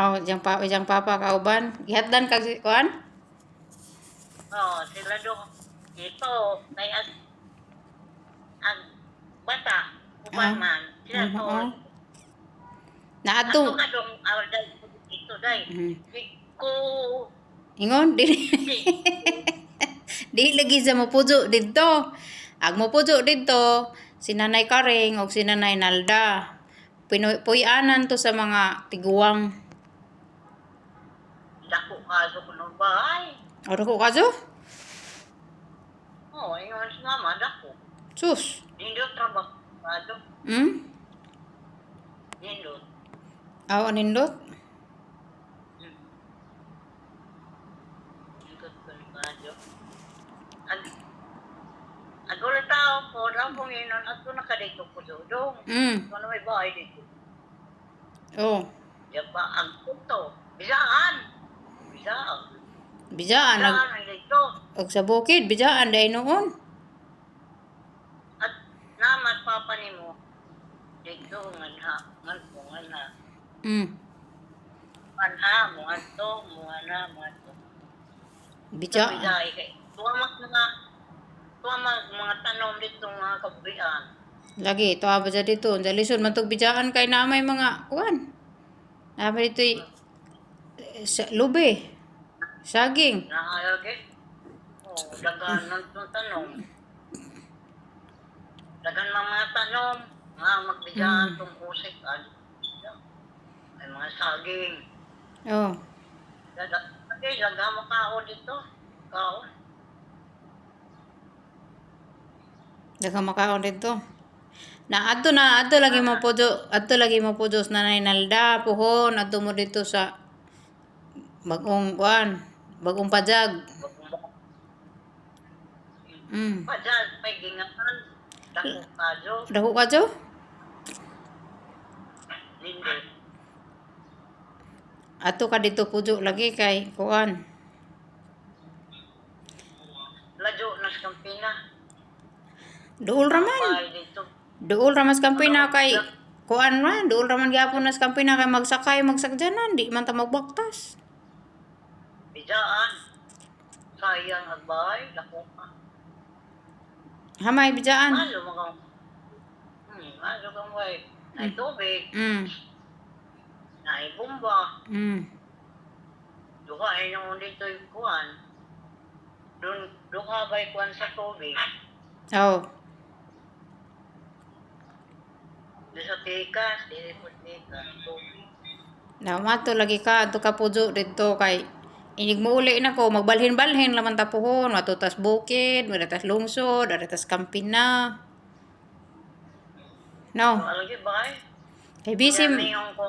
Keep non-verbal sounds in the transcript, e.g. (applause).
Oh, jang pa jang papa kauban. Gihatdan kag si kuan? Oo, sila do. Dito, kay as ang bata, Ah, upan man. Sila ah, to. oo. Ato nga dong awal dahil dito dahil. Mhm. Di ko, Ingon dili (laughs) di, lagi sa mopujo didto. Ag mopujo didto si Nanay Karing o si Nanay Nalda. Pinoy puyanan to sa mga tiguwang. Kaso ko ng bahay. Ora ko kaso? Oo, ingon si mama, dako. Sus. Nindo trabaho. Kaso, Hmm? nindo. Aw anindot? Hmm. Ikot ko ni Kaso. Ag, ag ulit tao daw po yun, at ko nakadito ko dodong. Hmm. Ano may bahay dito? Oh. Diyan ba ang punto? Bisaan! Bisaan! Bijaan nag Bisaan og sa bukid bijaan dai noon. At naman papa ni mo. Dito nga ha. Ngan po nga na. Hmm. Man ha, mga to, mga na, mga to. Bijaan. Biday kay. Tuwamak mga tuwamak mga tanom dito mga kabuhian. Lagi, aba sa dito. Sa lisod, man tog bijaan kay na may mga, kuan. Aba dito sa lube. Saging. Nakalagi. Oh, dagan ng ng tanom. Dagan ng mga tanom. Nga magbigyan Mm. tong usik. Ay, ay mga saging. Oh. Daga, okay, daga mo kao dito. Kao. Daga makaon dito. Na adto na adto lagi mo pujo, adto lagi mo pujo sa nanay Nalda puhon adto mo dito sa bagong kuan, bagong pajag. Mm. Padyan, may gingapan. Dako kadyo. Dako ka jo? Lindo. Adto ka dito pujo lagi kay kuan. Ladyo nas kampina. Duol raman. Duol ramas kampina kay kuan man, duol raman gyapon nas kampina kay magsakay magsakjanan, di man ta magbaktas. Bidaan. Sayang ang bahay. Dako ka. Hamay bijaan. Malo mga... Hmm, malo kang way. Ay tubig. Mm. Ay bumba. Mm. Duka ay nung dito yung kuwan. Doon, duka ba'y kuwan sa tubig? Oh. Doon sa tikas, dili po tikas, tubig. Na mato lagi ka adto ka pujo dito kay inig mo uli na ko magbalhin-balhin laman tapuhon matutas bukid, madatas lungsod, adatas kampina. No, Alagi ba ay? kay busy ko.